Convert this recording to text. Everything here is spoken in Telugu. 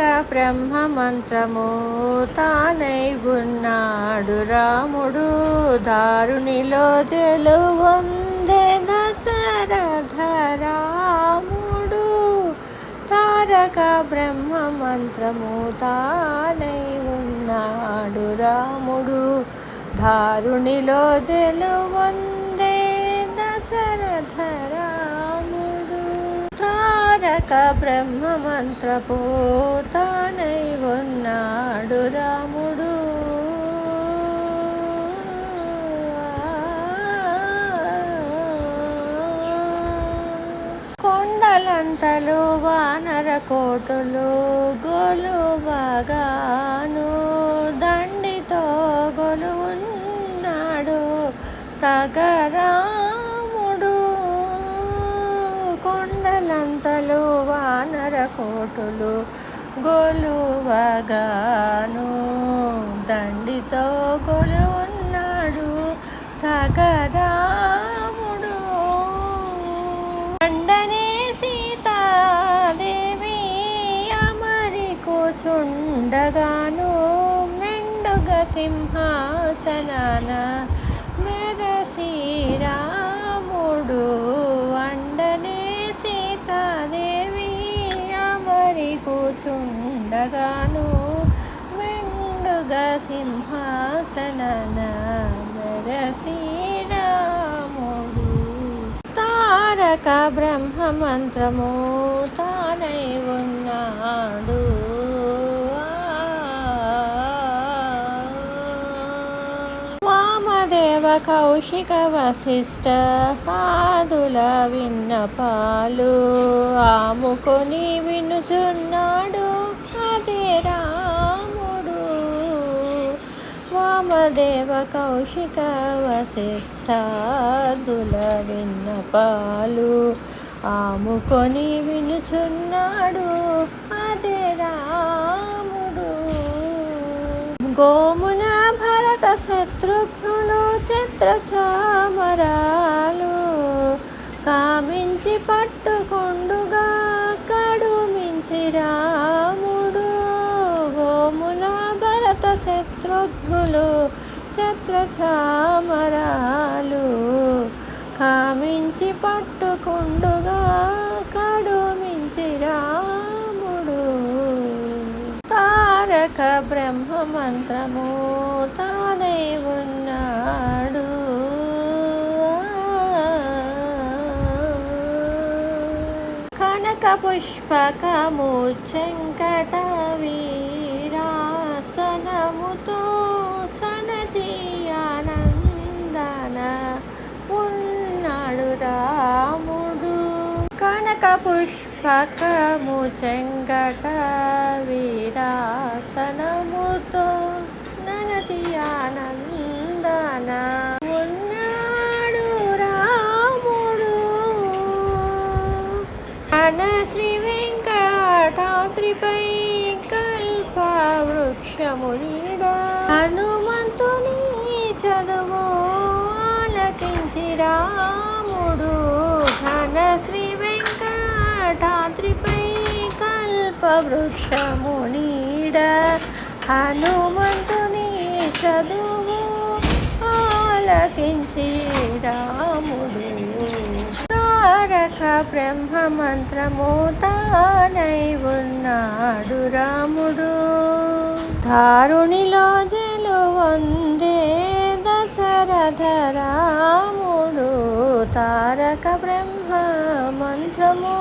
తారక బ్రహ్మ మంత్రము తానై ఉన్నాడు రాముడు. దారునిలో జలువందే దశరథ రాముడు తారక బ్రహ్మ మంత్రము తానై ఉన్నాడు రాముడు. దారునిలో జలువందే దశరథ తారక బ్రహ్మ మంత్రపు ఉన్నాడు రాముడు. కొండలంతలు వానర కోటులు గొలువగాను దండితో గొలువున్నాడు తగరా కొండలంతలు వానర కోటులు గొలువగాను. దండితో గొలువున్నాడు తగరాముడు దండనే సీతాదేవి అమరి కూచుండగాను మెండుగ సింహాసనాన మెరసి రాముడు. అమరి వెండుగా మెండుగ సింహాసనాన రాముడు తారక బ్రహ్మ మంత్రము తానై ఉన్నాడు. కౌశిక వశిష్ట ఆదుల విన్నపాలు. ఆముకొని వినుచున్నాడు అదే రాముడు. వామదేవ కౌశిక వశిష్టాదుల విన్నపాలు. ఆముకొని వినుచున్నాడు అదే రాముడు. గోమున భరత శత్రుఘ్నులు చిత్రచామరాలు కామించి పట్టుకొండుగా కడుమించి రాముడు. గోమున భరత శత్రుఘ్నులు చిత్రచామరాలు కామించి పట్టుకొండుగా కడుమించి రాముడు. తారక బ్రహ్మ మంత్రము కనక పుష్పకము చెంకట వీరాసనముతో సనజీయానందన ఉన్నాడు రాముడు. కనక పుష్పకము చెంకట వృక్షమునిడ హనుమంతుని చదువు ఆలకించి రాముడు ఘన శ్రీ వెంకటాద్రిపై కల్ప వృక్షమునిడ హనుమంతుని చదువు ఆలకించి రాముడు తారక బ్రహ్మ మంత్రము తానై ఉన్నాడు రాముడు. ధారుణిలో జలు వందే దశరథ రాముడు తారక బ్రహ్మ మంత్రము.